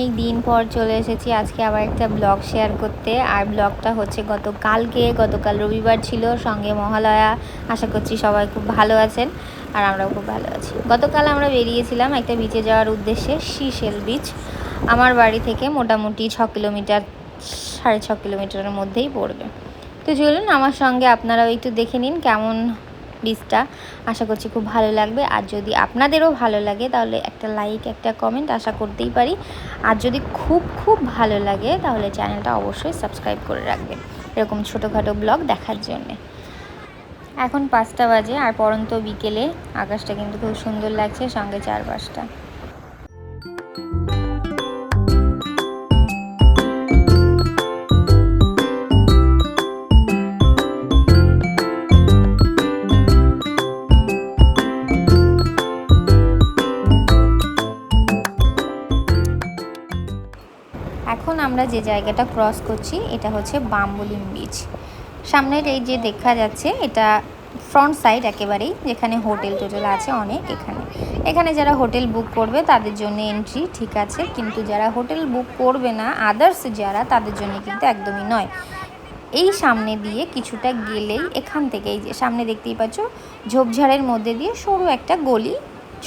অনেক দিন পর চলে এসেছি। আজকে আবার একটা ব্লগ শেয়ার করতে। আর ব্লগটা হচ্ছে গত গতকালকে, গতকাল রবিবার ছিল, সঙ্গে মহালয়া। আশা করছি সবাই খুব ভালো আছেন, আর আমরাও খুব ভালো আছি। গতকাল আমরা বেরিয়েছিলাম একটা বিচে যাওয়ার উদ্দেশ্যে শিশেল বিচ আমার বাড়ি থেকে মোটামুটি ছ কিলোমিটার, সাড়ে ছ কিলোমিটারের মধ্যেই পড়বে। তো চলুন, আমার সঙ্গে আপনারাও একটু দেখে নিন কেমন বীজটা আশা করছি খুব ভালো লাগবে। আর যদি আপনাদেরও ভালো লাগে, তাহলে একটা লাইক একটা কমেন্ট আশা করতেই পারি। আর যদি খুব খুব ভালো লাগে, তাহলে চ্যানেলটা অবশ্যই সাবস্ক্রাইব করে রাখবেন। এরকম ছোটোখাটো ব্লগ দেখার জন্যে। এখন পাঁচটা বাজে, আর পরন্ত বিকেলে আকাশটা কিন্তু খুব সুন্দর লাগছে, সঙ্গে চারপাশটা। আমরা যে জায়গাটা ক্রস করছি, এটা হচ্ছে বাম্বুলিম বিচ সামনের এই যে দেখা যাচ্ছে, এটা ফ্রন্ট সাইড একেবারেই, যেখানে হোটেল টোটেল আছে অনেক এখানে। এখানে যারা হোটেল বুক করবে, তাদের জন্য এন্ট্রি ঠিক আছে, কিন্তু যারা হোটেল বুক করবে না আদার্স যারা, তাদের জন্য কিন্তু একদমই নয়। এই সামনে দিয়ে কিছুটা গেলেই এখান থেকে এই যে, সামনে দেখতেই পাচ্ছ, ঝোপঝাড়ের মধ্যে দিয়ে সরু একটা গলি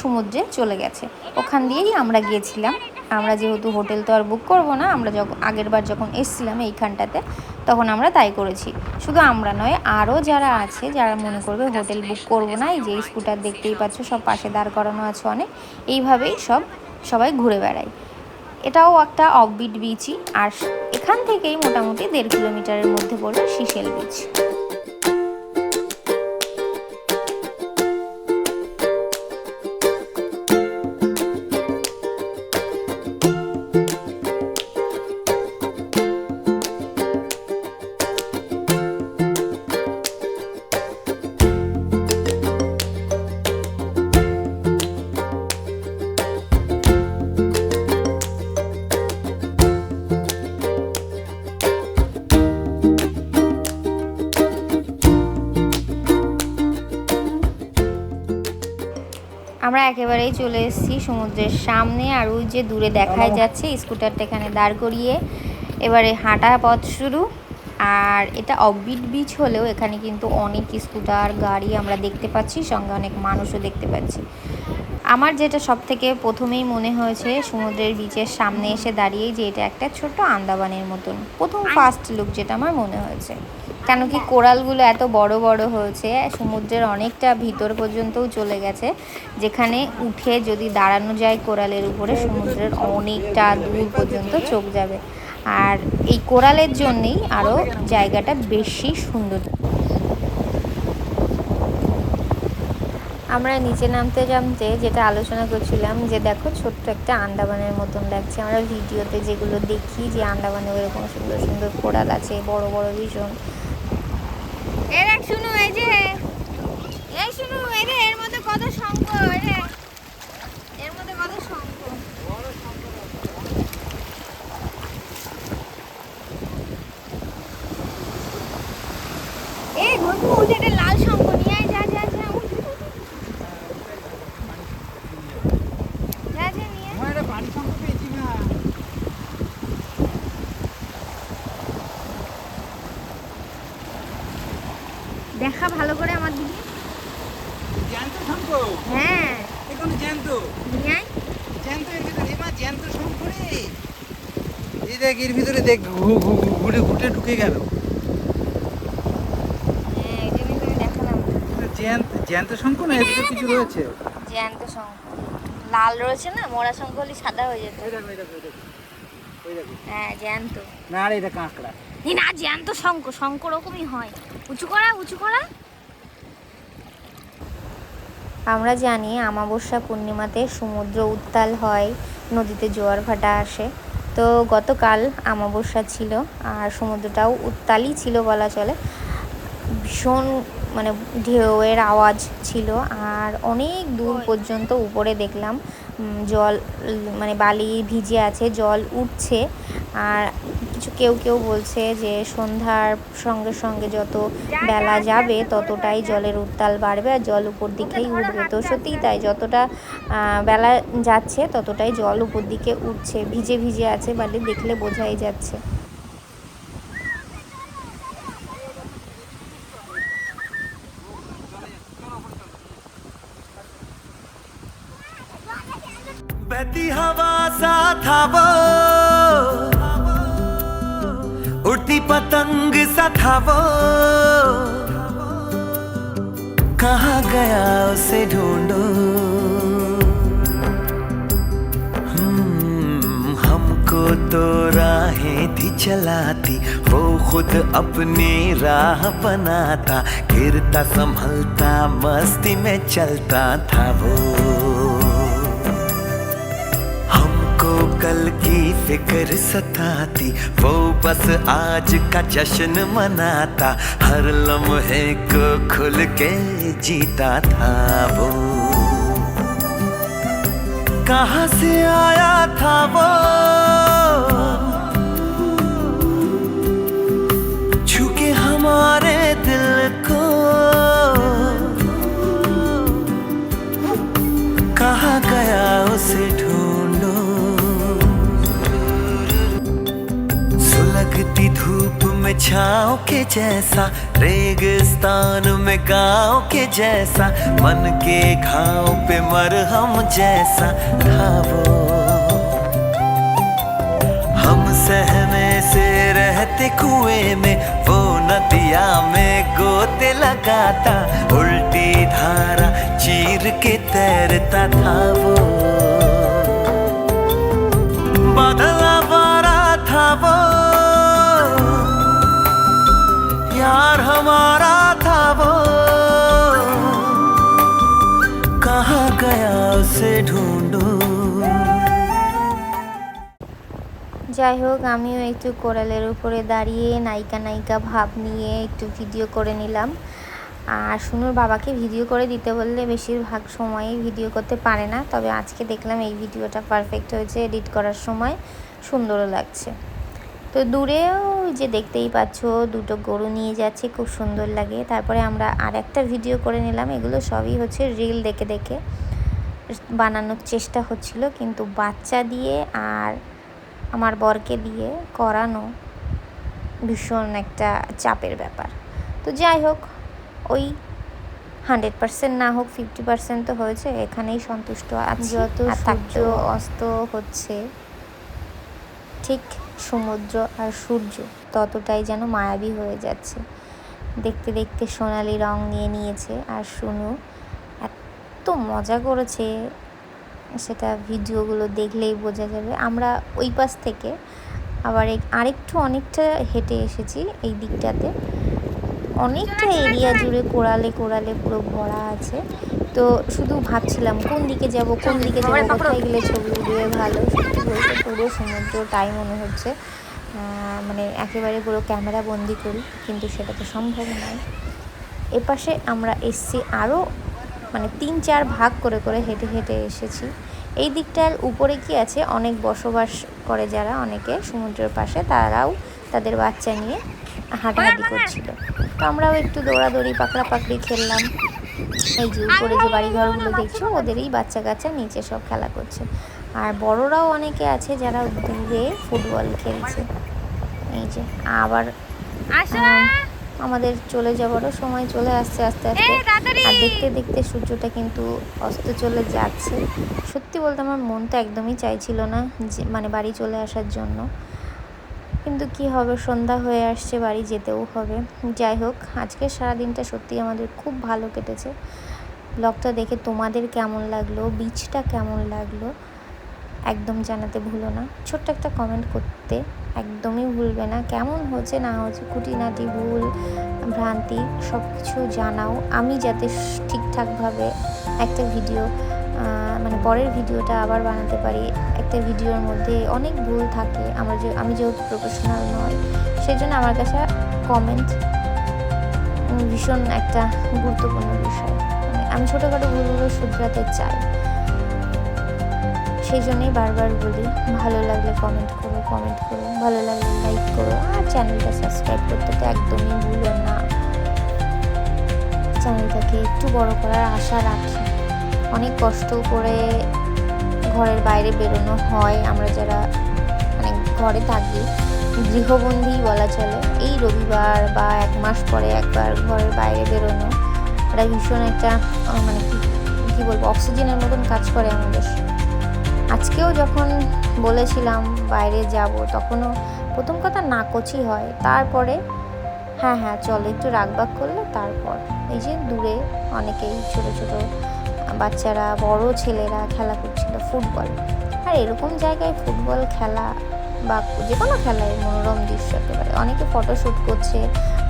সমুদ্রে চলে গেছে। ওখান দিয়েই আমরা গিয়েছিলাম। আমরা যেহেতু হোটেল তো আর বুক করব না, আমরা যখন আগের বার যখন এসছিলাম এইখানটাতে, তখন আমরা তাই করেছি। শুধু আমরা নয়, আরও যারা আছে, যারা মনে করবে হোটেল বুক করব না, এই যে স্কুটার দেখতেই পাচ্ছ, সব পাশে দাঁড় করানো আছে অনেক, এইভাবেই সব সবাই ঘুরে বেড়ায়। এটাও একটা অফবিট বিচই আর এখান থেকেই মোটামুটি দেড় কিলোমিটারের মধ্যে পড়বে শিশেল বিচ আমরা একেবারেই চলে এসেছি সমুদ্রের সামনে আর ওই যে দূরে দেখাই যাচ্ছে স্কুটারটা এখানে দাঁড় করিয়ে। এবারে হাঁটা পথ শুরু। আর এটা অফবিট বিচ হলেও এখানে কিন্তু অনেক স্কুটার গাড়ি আমরা দেখতে পাচ্ছি সঙ্গে অনেক মানুষও দেখতে পাচ্ছি। আমার যেটা সব থেকে প্রথমেই মনে হয়েছে সমুদ্রের বিচের সামনে এসে দাঁড়িয়ে যে এটা একটা ছোট্ট আন্দামানের মতন। প্রথম ফার্স্ট লুক যেটা আমার মনে হয়েছে। কেন কি কোরালগুলো এত বড় বড় হয়েছে, সমুদ্রের অনেকটা ভিতর পর্যন্তও চলে গেছে, যেখানে উঠে যদি দাঁড়ানো যায় কোরালের উপরে, সমুদ্রের অনেকটা দূর পর্যন্ত চোখ যাবে। আর এই কোরালের জন্যেই আরও জায়গাটা বেশি সুন্দর। আমরা নিচে নামতে নামতে যেটা আলোচনা করছিলাম, যে দেখো ছোট্ট একটা আন্দামানের মতন লাগছে। আমরা ভিডিওতে যেগুলো দেখি যে আন্দামানে ওরকম সুন্দর সুন্দর কোরাল আছে, বড় বড় ভীষণ। এর এক শুনু এই যে এই শুনু এই রে এর মধ্যে কত শঙ্খ এই রে এর মধ্যে কত শঙ্খ এই ঘটু উঠে একটা লাল শঙ্খ নিয়ে আয় যা যা যা উঠ, উঠ, উঠ, উঠ। যা যা নিয়ে আয়। দেখা ভালো করে আমার দিকে। জ্যান্ত শঙ্খ হ্যাঁ। এখানে জ্যান্ত? জ্যান্ত ভিতরে এমা জ্যান্ত শঙ্খ রে এই দেখ এর ভিতরে দেখ ঘু- ঘু- ঘু- ঘুরে ঘুটে ঢুকে গেল। হ্যাঁ জ্যান্ত শঙ্খ না? এর ভিতরে কিছু রয়েছে? জ্যান্ত শঙ্খ লাল রয়েছে না? মোড়া শঙ্খ হলে সাদা হয়ে যেত। হ্যাঁ জ্যান্ত। না আর এটা কাঁকড়া। না জ্যান্ত শঙ্খ শঙ্খ রকমই হয়। উঁচু করা উঁচু করা। আমরা জানি আমাবস্যা পূর্ণিমাতে সমুদ্র উত্তাল হয় নদীতে জোয়ার ভাটা আসে। তো গতকাল আমাবস্যা ছিল আর সমুদ্রটাও উত্তালই ছিল বলা চলে। ভীষণ মানে ঢেউয়ের আওয়াজ ছিল আর অনেক দূর পর্যন্ত উপরে দেখলাম জল মানে বালি ভিজে আছে জল উঠছে। আর কেউ কেউ বলছে যে সন্ধ্যার সঙ্গে সঙ্গে যত বেলা যাবে ততটাই জলের উত্তাল বাড়বে আর জল উপর দিকেই উঠবে তো সত্যিই তাই যতটা আহ, বেলা যাচ্ছে ততটাই জল উপর দিকে উঠছে ভিজে ভিজে আছে মানে দেখলে বোঝাই যাচ্ছে बहती हवा सा था वो सा था वो? कहाँ गया उसे ढूंढो? हम्म, हमको तो राहें थी चलाती वो खुद अपनी राह बनाता गिरता संभलता मस्ती में चलता था वो। कल की फ़िक्र सताती, वो बस आज का जश्न मनाता, हर लम्हे को खुल के जीता था वो। कहाँ से आया था वो? सुलगती धूप में छाँव के जैसा, रेगिस्तान में गाँव के जैसा, मन के घाव पे मरहम जैसा था हम सहमे से रहते कुएँ में, वो नदिया में गोते लगाता, उल्टी धारा चीर के तैरता था वो। बदला यार हमारा था वो कहाँ गया उसे ढूंढो যাই হোক আমিও একটু কোরালের উপরে দাঁড়িয়ে নায়িকা নায়িকা ভাব নিয়ে একটু ভিডিও করে নিলাম আর শুনুর বাবাকে ভিডিও করে দিতে বললে বেশিরভাগ সময়ই ভিডিও করতে পারে না তবে আজকে দেখলাম এই ভিডিওটা পারফেক্ট হয়েছে এডিট করার সময় সুন্দরও লাগছে তো দূরেও যে দেখতেই পাচ্ছ দুটো গরু নিয়ে যাচ্ছে খুব সুন্দর লাগে। তারপরে আমরা আর একটা ভিডিও করে নিলাম এগুলো সবই হচ্ছে রিল দেখে দেখে বানানোর চেষ্টা হচ্ছিল কিন্তু বাচ্চা দিয়ে আর আমার বরকে দিয়ে করানো ভীষণ একটা চাপের ব্যাপার। তো যাই হোক ওই হান্ড্রেড পার্সেন্ট না হোক ফিফটি পার্সেন্ট তো হয়েছে এখানেই সন্তুষ্ট আছি যত সূর্য অস্ত হচ্ছে ঠিক সমুদ্র আর সূর্য। ততটাই যেন মায়াবী হয়ে যাচ্ছে। দেখতে দেখতে সোনালি রং নিয়ে নিয়েছে আর শুনু এত মজা করেছে। সেটা ভিডিওগুলো দেখলেই বোঝা যাবে। আমরা ওই পাশ থেকে আবার আরেকটু অনেকটা হেঁটে এসেছি এই দিকটাতে। অনেকটা এরিয়া জুড়ে কোড়ালে কোড়ালে পুরো ভরা আছে। তো শুধু ভাবছিলাম কোন দিকে যাব, কোন দিকে যাব, কোথায় গেলে ছবি উঠবে, ভালো সত্যি বলতে পুরো সমুদ্রটাই মনে হচ্ছে। মানে একেবারে পুরো ক্যামেরা বন্দি করি কিন্তু সেটা তো সম্ভব নয়। এপাশে আমরা এসছি আরও মানে তিন চার ভাগ করে করে হেঁটে হেঁটে এসেছি। এই দিকটার উপরে কি আছে? অনেক বসবাস করে যারা অনেকে সমুদ্রের পাশে তারাও তাদের বাচ্চা নিয়ে হাঁটাহাঁটি করছিল। তো আমরাও একটু দৌড়াদৌড়ি পাকড়া পাকড়ি খেললাম। এই যে উপরে যে বাড়িঘরগুলো দেখছ ওদেরই বাচ্চা কাচ্চা নিচে সব খেলা করছে। আর বড়রাও অনেকে আছে যারা দূরে ফুটবল খেলছে। এই যে আবার আমাদের চলে যাবারও সময় চলে আসছে আস্তে আস্তে। আর দেখতে দেখতে সূর্যটা কিন্তু অস্ত চলে যাচ্ছে। সত্যি বলতে আমার মন তো একদমই চাইছিল না যে মানে বাড়ি চলে আসার জন্য। কিন্তু কি হবে সন্ধ্যা হয়ে আসছে বাড়ি যেতেও হবে। যাই হোক আজকে সারাদিনটা সত্যি আমাদের খুব ভালো কেটেছে। ব্লগটা দেখে তোমাদের কেমন লাগল? বিচটা কেমন লাগল? একদম জানাতে ভুলো না। ছোট্ট একটা কমেন্ট করতে একদমই ভুলবে না। কেমন হচ্ছে না হচ্ছে, খুঁটিনাটি ভুল, ভ্রান্তি সব কিছু জানাও। আমি যাতে ঠিকঠাকভাবে একটা ভিডিও মানে পরের ভিডিওটা আবার বানাতে পারি। একটা ভিডিওর মধ্যে অনেক ভুল থাকে। আমার যে, আমি যেহেতু প্রফেশনাল নয় সেই জন্য আমার কাছে কমেন্ট ভীষণ একটা গুরুত্বপূর্ণ বিষয়। মানে আমি ছোটোখাটো ভুলগুলো শুধরাতে চাই। সেই জন্যই বারবার বলি, ভালো লাগলে কমেন্ট করো কমেন্ট করো, ভালো লাগলে লাইক করো, আর চ্যানেলটা সাবস্ক্রাইব করতে তো একদমই ভুলো না। চ্যানেলটাকে একটু বড় করার আশা রাখি। অনেক কষ্ট করে ঘরের বাইরে বেরোনো হয়, আমরা যারা মানে ঘরে থাকি গৃহবন্দী বলা চলে, এই রবিবার বা এক মাস পরে একবার ঘরের বাইরে বেরোনো এটা ভীষণ একটা মানে কি বলব অক্সিজেনের মতন কাজ করে আমাদের। আজকেও যখন বলেছিলাম বাইরে যাব, তখনও প্রথম কথা নাকচি হয়। তারপরে হ্যাঁ হ্যাঁ চলো একটু রাগবাগ করলে তারপর। এই যে দূরে অনেকেই, ছোট ছোট বাচ্চারা, বড় ছেলেরা খেলা করছিল, ফুটবল। আর এরকম জায়গায় ফুটবল খেলা বা যে কোনো খেলায় মনোরম দৃশ্য একেবারে। অনেকে ফটোশ্যুট করছে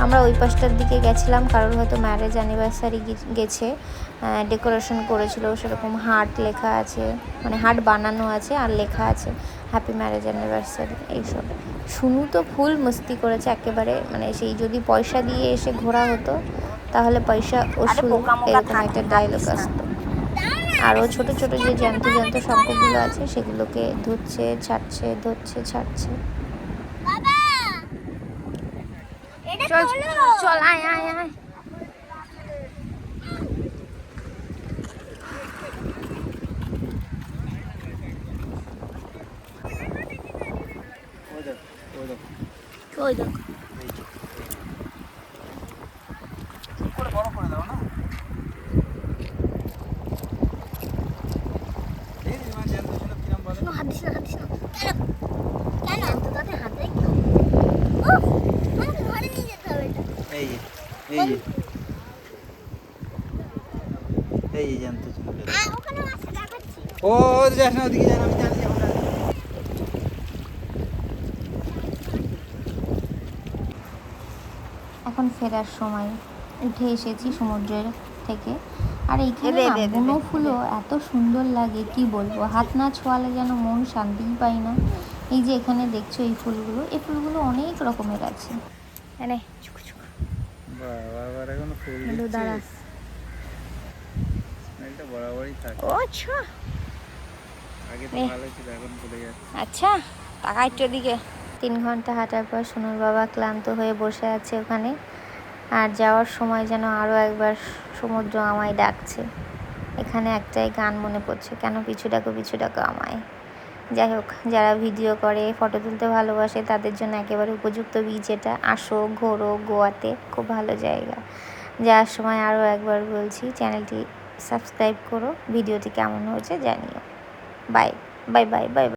আমরা ওই পাশটার দিকে গেছিলাম কারোর হয়তো ম্যারেজ অ্যানিভার্সারি গেছে ডেকোরেশন করেছিল সেরকম হার্ট লেখা আছে মানে হার্ট বানানো আছে আর লেখা আছে হ্যাপি ম্যারেজ অ্যানিভার্সারি এইসব। শুনু তো ফুল মস্তি করেছে একেবারে মানে সেই যদি পয়সা দিয়ে এসে ঘোরা হতো তাহলে পয়সা ওষুধ এরকম একটা ডায়লগ আসতো। আরও ছোট ছোট যে জ্যান্ত জ্যান্ত শঙ্কগুলো আছে সেগুলোকে ধুচ্ছে ছাড়ছে ধরছে ছাড়ছে বাবা এটা চল চল আয় আয় আয়। ওই দেখ ওই দেখ ওই দেখো করে বড় করে দাও না এই যে মাছ জ্যান্ত ছিল কিরম বলে হাত দিস না হাত দিস না কেন কেন তো তাতে হাত দেয় কেন ও আমাকে ঘরে নিয়ে যেতে হবে এটা এই যে এই যে। এই যে দেখাচ্ছি। ও যাস না ওদিকে যান আমি জানি এখন ফেরার সময় উঠে এসেছি সমুদ্রের থেকে। আর এইখানে বুনো। ফুলও এত সুন্দর লাগে কি বলব? হাত না ছোঁয়ালে যেন মন শান্তিই পায় না। এই যে এখানে দেখছ এই ফুলগুলো এই ফুলগুলো অনেক রকমের আছে। এনে বাবা এখন ফুল একটু স্মেলটা বরাবরই থাকে। ও আচ্ছা। আগে তো ভালো ছিল এখন ভুলে যাচ্ছে। আচ্ছা একটু তিন ঘণ্টা হাঁটার পর সোনুর বাবা ক্লান্ত হয়ে বসে আছে ওখানে। আর যাওয়ার সময় যেন আরও একবার সমুদ্র আমায় ডাকছে। এখানে একটাই গান মনে পড়ছে কেন পিছু ডাকো পিছু ডাকো আমায়। যাই হোক, যারা ভিডিও করে ফটো তুলতে ভালোবাসে, তাদের জন্য একেবারে উপযুক্ত বীজ এটা। আসো, ঘোরো, গোয়াতে, খুব ভালো জায়গা। যাওয়ার সময় আরও একবার বলছি চ্যানেলটি সাবস্ক্রাইব করো, ভিডিওটি কেমন হয়েছে জানিও। Bye bye bye bye